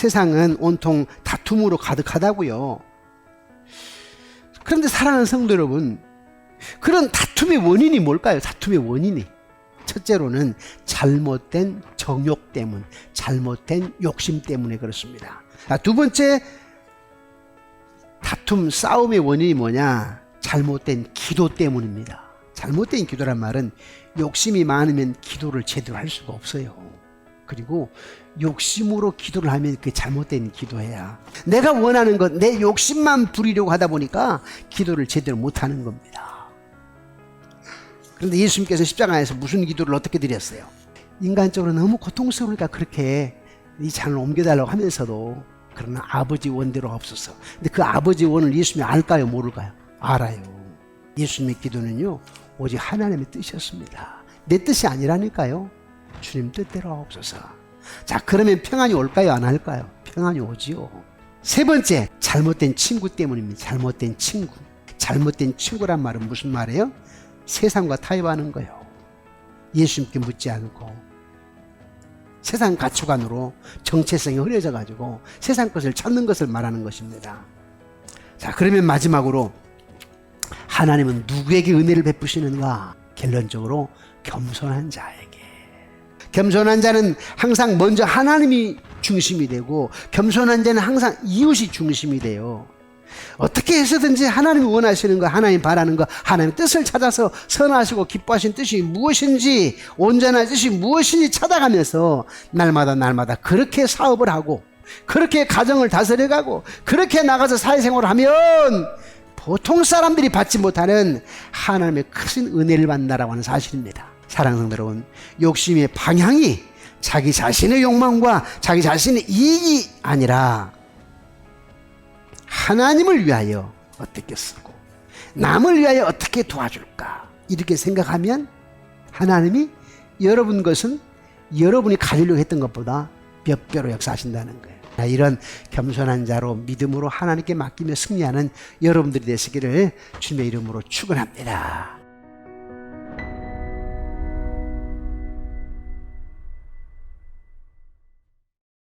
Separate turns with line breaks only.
세상은 온통 다툼으로 가득하다고요. 그런데 사랑하는 성도 여러분, 그런 다툼의 원인이 뭘까요? 다툼의 원인이. 첫째로는 잘못된 정욕 때문, 잘못된 욕심 때문에 그렇습니다. 아, 두 번째, 다툼, 싸움의 원인이 뭐냐? 잘못된 기도 때문입니다. 잘못된 기도란 말은 욕심이 많으면 기도를 제대로 할 수가 없어요. 그리고 욕심으로 기도를 하면 그게 잘못된 기도야. 내가 원하는 것, 내 욕심만 부리려고 하다 보니까 기도를 제대로 못 하는 겁니다. 그런데 예수님께서 십자가에서 무슨 기도를 어떻게 드렸어요? 인간적으로 너무 고통스러우니까 그렇게 이 잔을 옮겨달라고 하면서도 그러나 아버지 원대로 없어서. 근데 그 아버지 원을 예수님이 알까요? 모를까요? 알아요. 예수님의 기도는요, 오직 하나님의 뜻이었습니다. 내 뜻이 아니라니까요. 주님 뜻대로 없어서. 자, 그러면 평안이 올까요? 안 할까요? 평안이 오지요. 세 번째, 잘못된 친구 때문입니다. 잘못된 친구. 잘못된 친구란 말은 무슨 말이에요? 세상과 타협하는 거예요. 예수님께 묻지 않고 세상 가치관으로 정체성이 흐려져 가지고 세상 것을 찾는 것을 말하는 것입니다. 자, 그러면 마지막으로 하나님은 누구에게 은혜를 베푸시는가? 결론적으로 겸손한 자에게. 겸손한 자는 항상 먼저 하나님이 중심이 되고 겸손한 자는 항상 이웃이 중심이 돼요. 어떻게 해서든지 하나님이 원하시는 거, 하나님 바라는 거, 하나님의 뜻을 찾아서 선하시고 기뻐하신 뜻이 무엇인지, 온전한 뜻이 무엇인지 찾아가면서 날마다 날마다 그렇게 사업을 하고, 그렇게 가정을 다스려가고, 그렇게 나가서 사회생활을 하면 보통 사람들이 받지 못하는 하나님의 큰 은혜를 받는다라고 하는 사실입니다. 여러분, 욕심의 방향이 자기 자신의 욕망과 자기 자신의 이익이 아니라 하나님을 위하여 어떻게 쓰고 남을 위하여 어떻게 도와줄까 이렇게 생각하면 하나님이 여러분 것은 여러분이 가지려고 했던 것보다 몇 배로 역사하신다는 거예요. 자, 이런 겸손한 자로 믿음으로 하나님께 맡기며 승리하는 여러분들이 되시기를 주님의 이름으로 축원합니다.